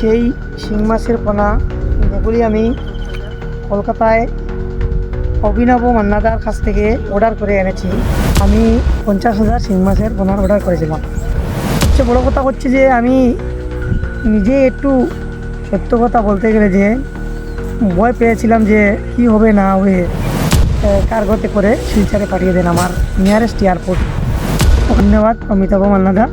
সেই শিং মাছের পোনা, যেগুলি আমি কলকাতায় অভিনব মান্নাদার কাছ থেকে অর্ডার করে এনেছি। আমি পঞ্চাশ হাজার শিং মাছের পোনা অর্ডার করেছিলাম। সবচেয়ে বড়ো কথা হচ্ছে যে, আমি নিজে একটু সত্য কথা বলতে গেলে যে, ভয় পেয়েছিলাম যে, কি হবে না হবে কার্গোতে করে শিলচারে পাঠিয়ে দেন আমার নিয়ারেস্ট এয়ারপোর্ট ধন্যবাদ, অমিতাভ মান্নাদা,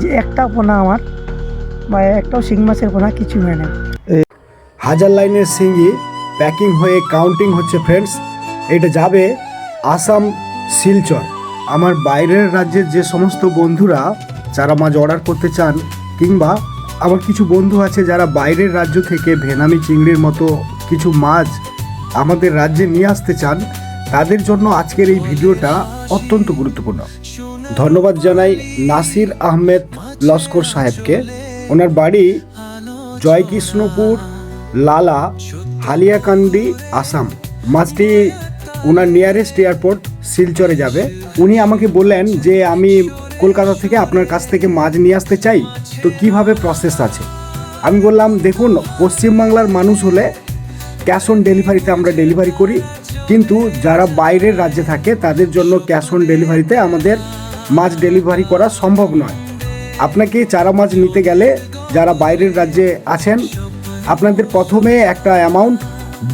যে একটা পোনা আমার বা একটাও শিং মাছের পোনা কিছু হয় না। হাজার লাইনের সিঙ্গি প্যাকিং হয়ে কাউন্টিং হচ্ছে ফ্রেন্ডস, এটা যাবে আসাম শিলচর। আমার বাইরের রাজ্যের যে সমস্ত বন্ধুরা যারা মাছ অর্ডার করতে চান কিংবা আমার কিছু বন্ধু আছে যারা বাইরের রাজ্য থেকে ভেনামি চিংড়ির মতো কিছু মাছ আমাদের রাজ্যে নিয়ে আসতে চান, তাদের জন্য আজকের এই ভিডিওটা অত্যন্ত গুরুত্বপূর্ণ। ধন্যবাদ জানাই নাসির আহমেদ লস্কর সাহেবকে। ওনার বাড়ি জয়কৃষ্ণপুর, লালা, হালিয়াকান্দি, আসাম। মাছটি ওনার নিয়ারেস্ট এয়ারপোর্ট শিলচরে যাবে। উনি আমাকে বললেন যে, আমি কলকাতা থেকে আপনার কাছ থেকে মাছ নিয়ে আসতে চাই। তো কীভাবে প্রসেস আছে? আমি বললাম, দেখুন, পশ্চিমবাংলার মানুষ হলে ক্যাশ অন ডেলিভারিতে আমরা ডেলিভারি করি। কিন্তু যারা বাইরের রাজ্যে থাকে, তাদের জন্য ক্যাশ অন ডেলিভারিতে আমাদের মাছ ডেলিভারি করা সম্ভব নয়। আপনাকে চারা মাছ নিতে গেলে যারা বাইরের রাজ্যে আছেন, আপনাদের প্রথমে একটা অ্যামাউন্ট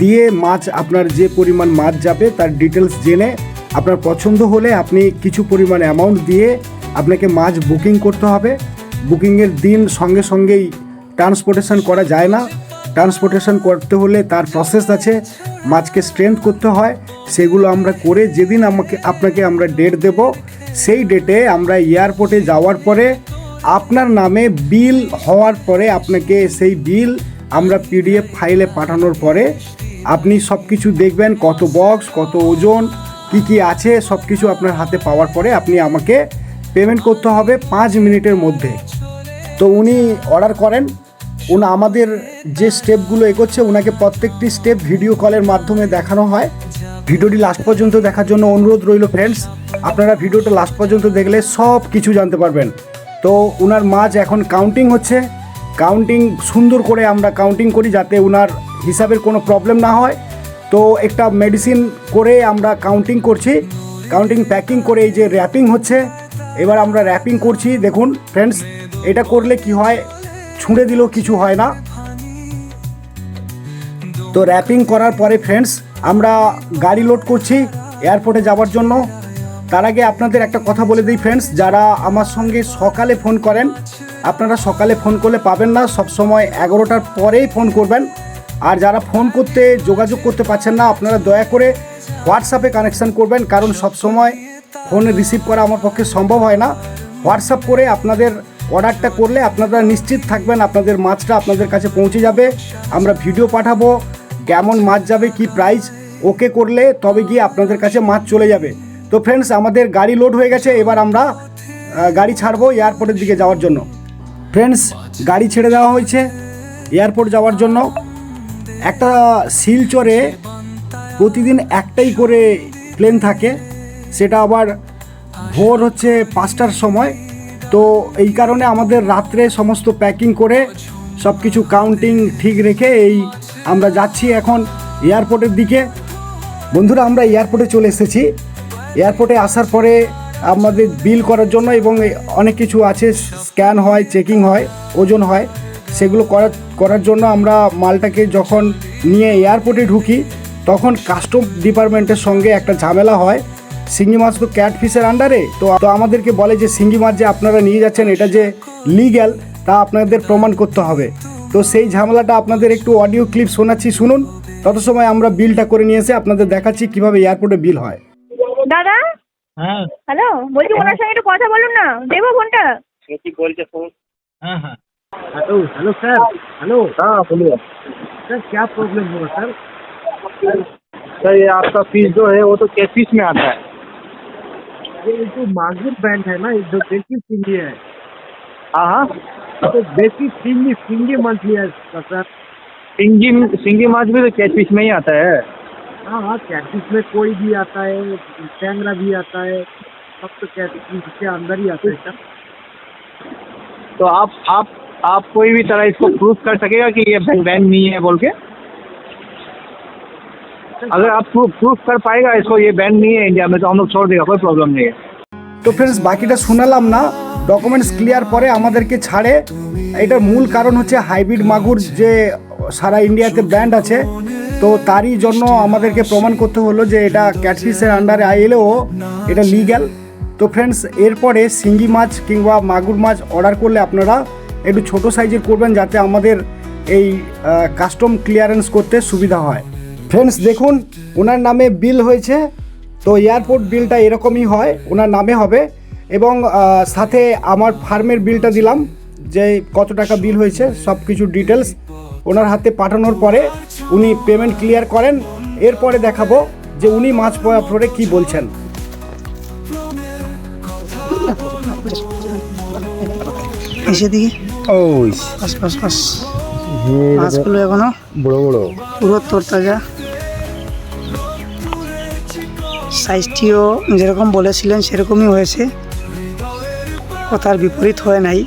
দিয়ে মাছ, আপনার যে পরিমাণ মাছ যাবে তার ডিটেলস জেনে আপনার পছন্দ হলে আপনি কিছু পরিমাণ অ্যামাউন্ট দিয়ে আপনাকে মাছ বুকিং করতে হবে। বুকিংয়ের দিন সঙ্গে সঙ্গেই ট্রান্সপোর্টেশন করা যায় না। ট্রান্সপোর্টেশন করতে হলে তার প্রসেস আছে, মাছকে স্ট্রেংথ করতে হয়। সেগুলো আমরা করে যেদিন আমাকে, আপনাকে আমরা ডেট দেব, সেই ডেটে আমরা এয়ারপোর্টে যাওয়ার পরে আপনার নামে বিল হওয়ার পরে আপনাকে সেই বিল আমরা পিডিএফ ফাইলে পাঠানোর পরে আপনি সব কিছু দেখবেন, কত বক্স কত ওজন, কি কি আছে সব কিছু আপনার হাতে পাওয়ার পরে আপনি আমাকে পেমেন্ট করতে হবে পাঁচ মিনিটের মধ্যে। তো উনি অর্ডার করেন, উনি আমাদের যে স্টেপগুলো এগোচ্ছে ওনাকে প্রত্যেকটি স্টেপ ভিডিও কলের মাধ্যমে দেখানো হয়। ভিডিওটি লাস্ট পর্যন্ত দেখার জন্য অনুরোধ রইল ফ্রেন্ডস আপনারা ভিডিওটা লাস্ট পর্যন্ত দেখলে সব কিছু জানতে পারবেন। তো ওনার মাছ এখন কাউন্টিং হচ্ছে। কাউন্টিং সুন্দর করে আমরা কাউন্টিং করি যাতে ওনার হিসাবের কোনো প্রবলেম না হয়। তো একটা মেডিসিন করে আমরা কাউন্টিং করছি। কাউন্টিং প্যাকিং করে এই যে র্যাপিং হচ্ছে। এবার আমরা র্যাপিং করছি, দেখুন ফ্রেন্ডস এটা করলে কি হয়? ছুঁড়ে দিলেও কিছু হয় না। তো র্যাপিং করার পরে ফ্রেন্ডস আমরা গাড়ি লোড করছি এয়ারপোর্টে যাওয়ার জন্য। তার আগে আপনাদের একটা কথা বলে দিই ফ্রেন্ডস যারা আমার সঙ্গে সকালে ফোন করেন, আপনারা সকালে ফোন করলে পাবেন না, সব সময় এগারোটার পরেই ফোন করবেন। আর যারা ফোন করতে যোগাযোগ করতে পারছেন না, আপনারা দয়া করে হোয়াটসঅ্যাপে কানেকশান করবেন, কারণ সব সময় ফোন রিসিভ করা আমার পক্ষে সম্ভব হয় না। হোয়াটসঅ্যাপ করে আপনাদের অর্ডারটা করলে আপনারা নিশ্চিত থাকবেন, আপনাদের মাছটা আপনাদের কাছে পৌঁছে যাবে। আমরা ভিডিও পাঠাবো, কেমন মাছ যাবে, কি প্রাইস ওকে করলে তবে গিয়ে আপনাদের কাছে মাছ চলে যাবে। তো ফ্রেন্ডস আমাদের গাড়ি লোড হয়ে গেছে, এবার আমরা গাড়ি ছাড়বো এয়ারপোর্টের দিকে যাওয়ার জন্য। ফ্রেন্ডস গাড়ি ছেড়ে দেওয়া হয়েছে এয়ারপোর্ট যাওয়ার জন্য। একটা শিলচরে প্রতিদিন একটাই করে প্লেন থাকে, সেটা আবার ভোর হচ্ছে পাঁচটার সময়। তো এই কারণে আমাদের রাত্রে সমস্ত প্যাকিং করে সব কিছু কাউন্টিং ঠিক রেখে এই আমরা যাচ্ছি এখন এয়ারপোর্টের দিকে। বন্ধুরা, আমরা এয়ারপোর্টে চলে এসেছি। এয়ারপোর্টে আসার পরে আমাদের বিল করার জন্য এবং অনেক কিছু আছে, স্ক্যান হয়, চেকিং হয়, ওজন হয়, সেগুলো করার করার জন্য আমরা মালটাকে যখন নিয়ে এয়ারপোর্টে ঢুকি, তখন কাস্টম ডিপার্টমেন্টের সঙ্গে একটা ঝামেলা হয়। সিঙ্গি মাছ তো ক্যাট ফিশের আন্ডারে তো তো আমাদেরকে বলে যে, সিঙ্গি মাছ যে আপনারা নিয়ে যাচ্ছেন, এটা যে লিগ্যাল তা আপনাদের প্রমাণ করতে হবে। তো সেই ঝামেলাটা আপনাদের একটু অডিও ক্লিপ শোনাচ্ছি, শুনুন। তত সময় আমরা বিলটা করে নিয়ে এসে আপনাদের দেখাচ্ছি কীভাবে এয়ারপোর্টে বিল হয়। দাদা हाँ হ্যালো বলছি ওনার সঙ্গে একটু কথা বলুন না দেবো ফোনটা हाँ हाँ हेलो हेलो सर हेलो हाँ बोलिए सर क्या प्रॉब्लम हुआ सर सर ये आपका फीस जो है वो तो कैफिस में आता है ये जो मागुर ब्रांड है ना ये जो देसी सिंगी है हाँ हाँ तो देसी सिंगी सिंगी मंथली है इसका सर सिंगी सिंगी माछ भी तो कैफिस में ही आता है हाँ हाँ कैटिस में कोई भी आता है टैंगरा भी आता है सब तो कैटिस के अंदर ही आता है सर तो आप आप आप कोई भी तरह इसको प्रूफ कर सकेगा कि ये बैन नहीं है बोल के अगर आप प्रूफ प्रूफ कर पाएगा इसको ये बैन नहीं है इंडिया में तो हम लोग छोड़ देगा कोई प्रॉब्लम नहीं है তো ফ্রেন্ডস বাকিটা শোনালাম না ডকুমেন্টস ক্লিয়ার পরে আমাদেরকে ছাড়ে এটার মূল কারণ হচ্ছে হাইব্রিড মাগুর যে সারা ইন্ডিয়াতে ব্র্যান্ড আছে তো তারই জন্য আমাদেরকে প্রমাণ করতে হলো যে এটা ক্যাটফিসের আন্ডারে আইলেও এটা লিগ্যাল তো ফ্রেন্ডস এরপরে শিঙ্গি মাছ কিংবা মাগুর মাছ অর্ডার করলে আপনারা একটু ছোট সাইজের করবেন যাতে আমাদের এই কাস্টম ক্লিয়ারেন্স করতে সুবিধা হয়। ফ্রেন্ডস দেখুন, ওনার নামে বিল হয়েছে। তো এয়ারপোর্ট বিলটা এরকমই হয়, ওনার নামে হবে। এবং সাথে আমার ফার্মের বিলটা দিলাম, যে কত টাকা বিল হয়েছে সব কিছু ডিটেলস ওনার হাতে পাঠানোর পরে উনি পেমেন্ট ক্লিয়ার করেন। এরপরে দেখাবো যে উনি মাছ পাওয়ার পরে কী বলছেন। এসে দিকে। ওই পাস পাস পাস মাছগুলো এখনও বড় বড়। পুরো তরতাজা। সাইজটিও যেরকম বলেছিলেন সেরকমই হয়েছে। কথার বিপরীত হয় নাই।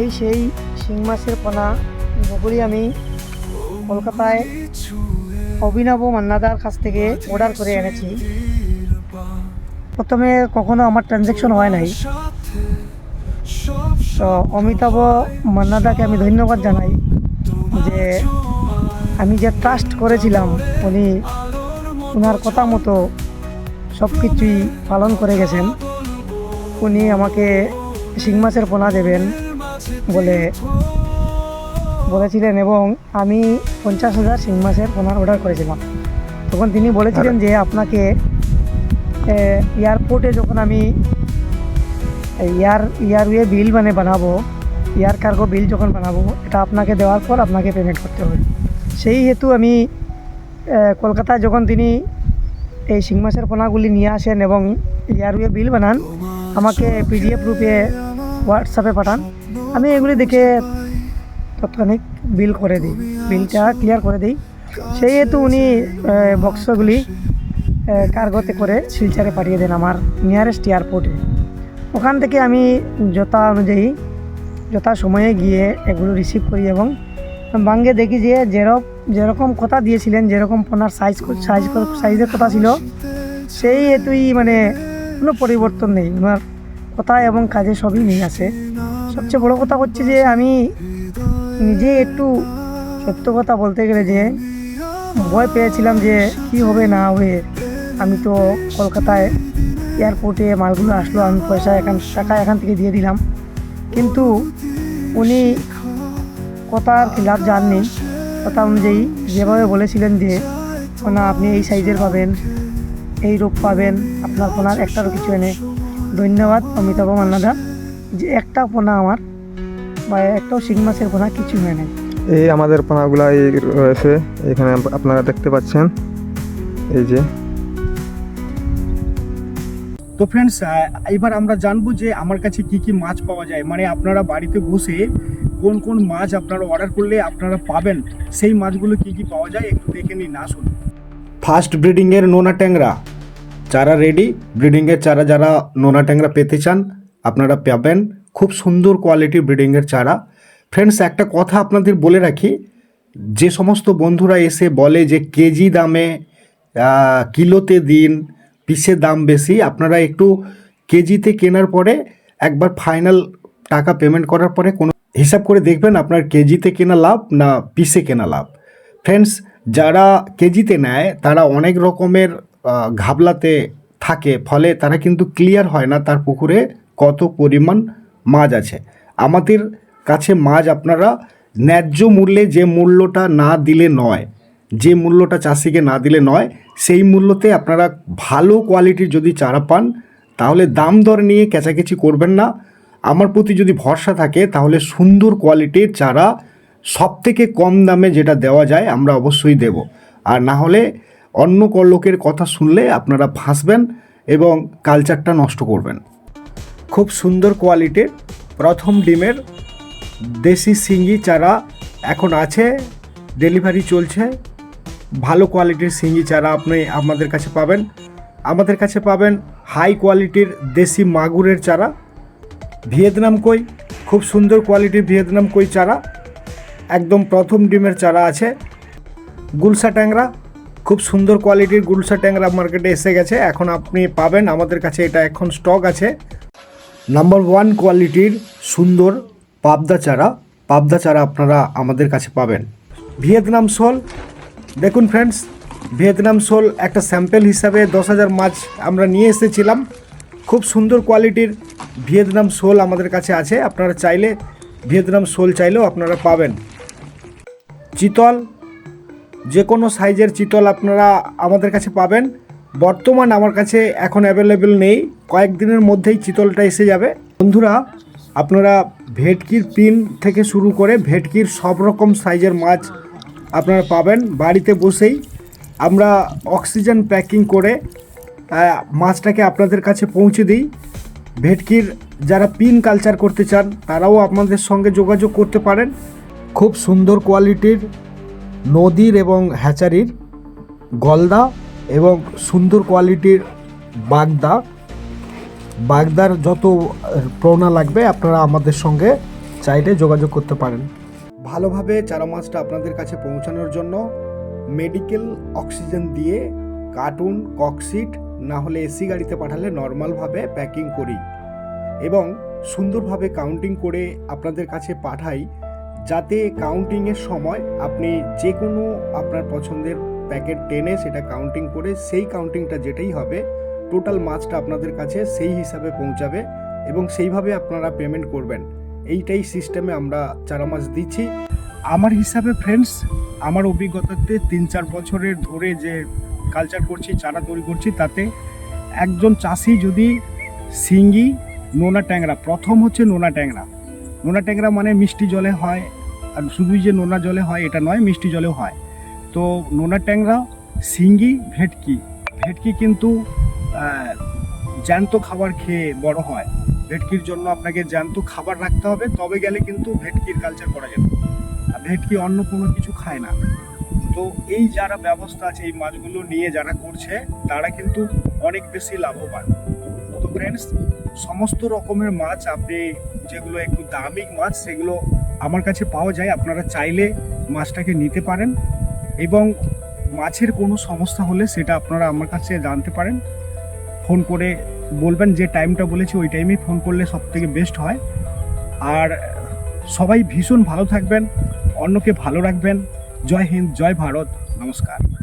এই সেই শিং মাছের পোনা যেগুলি আমি কলকাতায় অভিনব মান্নাদার কাছ থেকে অর্ডার করে এনেছি প্রথমে কখনো আমার ট্রানজ্যাকশন হয় নাই। তো অমিতাভ মান্নাদাকে আমি ধন্যবাদ জানাই যে আমি যে ট্রাস্ট করেছিলাম, উনি ওনার কথা মতো সব কিছুই পালন করে গেছেন। উনি আমাকে শিং মাছের পোনা দেবেন। বলে বলেছিলেন এবং আমি পঞ্চাশ হাজার শিং মাছের পোনার অর্ডার করেছিলাম। তখন তিনি বলেছিলেন যে আপনাকে এয়ারপোর্টে যখন আমি এয়ার এয়ারওয়ে বিল মানে বানাবো এয়ার কার্গো বিল যখন বানাবো এটা আপনাকে দেওয়ার পর আপনাকে পেমেন্ট করতে হবে। সেই হেতু আমি কলকাতায় যখন তিনি এই শিং মাছের পোনাগুলি নিয়ে আসেন এবং এয়ারওয়ে বিল বানান আমাকে পিডিএফ রূপে হোয়াটসঅ্যাপে পাঠান। আমি এগুলি দেখে তৎক্ষণিক বিল করে দিই। বিলটা ক্লিয়ার করে দিই। সেই হেতু উনি বক্সগুলি কার্গোতে করে শিলচারে পাঠিয়ে দেন আমার নিয়ারেস্ট এয়ারপোর্টে ওখান থেকে আমি যথা অনুযায়ী, যথা সময়ে গিয়ে এগুলো রিসিভ করি এবং বাঙ্গে দেখি যে যেরকম যেরকম কথা দিয়েছিলেন, যেরকম পোনার সাইজ সাইজ সাইজের কথা ছিল, সেই হেতুই মানে কোনো পরিবর্তন নেই। ওনার কথা এবং কাজে সবই মিল আছে সবচেয়ে বড় কথা হচ্ছে যে, আমি নিজে একটু সত্য কথা বলতে গেলে যে, ভয় পেয়েছিলাম যে, কি হবে না হবে আমি তো কলকাতায় এয়ারপোর্টে মালগুলো আসলো, আমি পয়সা এখান, টাকা এখান থেকে দিয়ে দিলাম। কিন্তু উনি কথার খিলাফ যাননি কথা অনুযায়ী যেভাবে বলেছিলেন যে পোনা আপনি এই সাইজের পাবেন, এই রূপ পাবেন, আপনার পোনার একটারও কিছু এনে ধন্যবাদ অমিতাভ মান্নাদা। যে একটা পোনা আমার বা একটাও শিং মাছের পোনা কিছু হয় নাই। এই আমাদের পোনাগুলা এই রয়েছে এখানে আপনারা দেখতে পাচ্ছেন। এই যে। তো ফ্রেন্ডস এবার আমরা জানব যে আমার কাছে কি কি মাছ পাওয়া যায়। মানে আপনারা বাড়িতে বসে কোন কোন মাছ আপনারা অর্ডার করলে আপনারা পাবেন সেই মাছগুলো কি কি পাওয়া যায় একটু দেখে নিন আসুন ফার্স্ট ব্রিডিংয়ের নোনা ট্যাংরা। চারা রেডি ব্রিডিংয়ের চারা যারা নোনা ট্যাংরা পেতে চান, আপনারা পাবেন খুব সুন্দর কোয়ালিটির ব্রিডিংয়ের চারা। ফ্রেন্ডস একটা কথা আপনাদের বলে রাখি, যে সমস্ত বন্ধুরা এসে বলে যে কেজি দামে কিলোতে দিন, পিসের দাম বেশি, আপনারা একটু কেজিতে কেনার পরে একবার ফাইনাল টাকা পেমেন্ট করার পরে কোনো হিসাব করে দেখবেন আপনার কেজিতে কেনা লাভ না পিসে কেনা লাভ। ফ্রেন্ডস যারা কেজিতে নেয়, তারা অনেক রকমের ঘাবলাতে থাকে, ফলে তারা কিন্তু ক্লিয়ার হয় না তার পুকুরে কত পরিমাণ মাছ আছে। আমাদের কাছে মাছ আপনারা ন্যায্য মূল্যে যে মূল্যটা না দিলে নয়, যে মূল্যটা চাষিকে না দিলে নয়, সেই মূল্যতে আপনারা ভালো কোয়ালিটির যদি চারা পান, তাহলে দাম দর নিয়ে কেচাকেচি করবেন না। আমার প্রতি যদি ভরসা থাকে, তাহলে সুন্দর কোয়ালিটির চারা সব থেকে কম দামে যেটা দেওয়া যায়, আমরা অবশ্যই দেব। আর না হলে অন্য লোকের কথা শুনলে আপনারা ফাঁসবেন এবং কালচারটা নষ্ট করবেন। খুব সুন্দর কোয়ালিটির প্রথম ডিমের দেশি সিঙ্গি চারা এখন আছে ডেলিভারি চলছে। ভালো কোয়ালিটির সিঙ্গি চারা আপনি আমাদের কাছে পাবেন। আমাদের কাছে পাবেন হাই কোয়ালিটির দেশি মাগুরের চারা, ভিয়েতনাম কই, খুব সুন্দর কোয়ালিটির ভিয়েতনাম কই চারা। একদম প্রথম ডিমের চারা আছে। গুলসা ট্যাংরা খুব সুন্দর কোয়ালিটির গুলসা ট্যাংরা মার্কেটে এসে গেছে। এখন আপনি পাবেন, আমাদের কাছে এটা এখন স্টক আছে। নাম্বার ওয়ান কোয়ালিটির সুন্দর পাবদা চারা। পাবদা চারা আপনারা আমাদের কাছে পাবেন। ভিয়েতনাম সোল দেখুন ফ্রেন্ডস ভিয়েতনাম সোল একটা স্যাম্পেল হিসাবে দশ হাজার মাছ আমরা নিয়ে এসেছিলাম। খুব সুন্দর কোয়ালিটির ভিয়েতনাম সোল আমাদের কাছে আছে। আপনারা চাইলে ভিয়েতনাম সোল চাইলেও আপনারা পাবেন। চিতল যে কোনো সাইজের চিতল আপনারা আমাদের কাছে পাবেন। বর্তমান আমার কাছে এখন অ্যাভেলেবেল নেই। কয়েকদিনের মধ্যেই চিতলটা এসে যাবে। বন্ধুরা, আপনারা ভেটকির পিন থেকে শুরু করে ভেটকির সব রকম সাইজের মাছ আপনারা পাবেন বাড়িতে বসেই। আমরা অক্সিজেন প্যাকিং করে মাছটাকে আপনাদের কাছে পৌঁছে দিই। ভেটকির যারা পিন কালচার করতে চান, তারাও আপনাদের সঙ্গে যোগাযোগ করতে পারেন। খুব সুন্দর কোয়ালিটির নদীর এবং হ্যাচারির গলদা এবং সুন্দর কোয়ালিটির বাগদা। বাগদার যত প্রৌনা লাগবে, আপনারা আমাদের সঙ্গে চাইলে যোগাযোগ করতে পারেন। ভালোভাবে চারা মাছটা আপনাদের কাছে পৌঁছানোর জন্য মেডিকেল অক্সিজেন দিয়ে কার্টুন ককশিট না হলে এসি গাড়িতে পাঠালে নর্মালভাবে প্যাকিং করি। এবং সুন্দরভাবে কাউন্টিং করে আপনাদের কাছে পাঠাই যাতে কাউন্টিংয়ের সময় আপনি যে কোনো আপনার পছন্দের প্যাকেট টেনে সেটা কাউন্টিং করে সেই কাউন্টিংটা যেটাই হবে টোটাল মাছটা আপনাদের কাছে সেই হিসাবে পৌঁছাবে এবং সেইভাবে আপনারা পেমেন্ট করবেন। এইটাই সিস্টেমে আমরা চারা মাছ দিচ্ছি। আমার হিসাবে ফ্রেন্ডস আমার অভিজ্ঞতাতে তিন চার বছরের ধরে যে কালচার করছি, চারা তৈরি করছি, তাতে একজন চাষি যদি সিঙ্গি নোনা ট্যাংরা, প্রথম হচ্ছে নোনা ট্যাংরা। নোনা ট্যাংরা মানে মিষ্টি জলে হয়, আর শুধুই যে নোনা জলে হয়, এটা নয়, মিষ্টি জলেও হয়। তো নোনা ট্যাংরা, সিঙ্গি, ভেটকি। ভেটকি কিন্তু জ্যান্ত খাবার খেয়ে বড় হয়। ভেটকির জন্য আপনাকে জ্যান্ত খাবার রাখতে হবে, তবে গেলে কিন্তু ভেটকির কালচার করা যাবে। আর ভেটকি অন্য কোনো কিছু খায় না। তো এই যারা ব্যবস্থা আছে, এই মাছগুলো নিয়ে যারা করছে, তারা কিন্তু অনেক বেশি লাভবান। তো ফ্রেন্ডস সমস্ত রকমের মাছ আপনি যেগুলো একটু দামি মাছ, সেগুলো আমার কাছে পাওয়া যায়। আপনারা চাইলে মাছটাকে নিতে পারেন এবং মাছের কোনো সমস্যা হলে সেটা আপনারা আমার কাছে জানতে পারেন। ফোন করে বলবেন যে টাইমটা বলেছি, ওই টাইমেই ফোন করলে সব থেকে বেস্ট হয়। আর সবাই ভীষণ ভালো থাকবেন, অন্যকে ভালো রাখবেন। জয় হিন্দ, জয় ভারত, নমস্কার।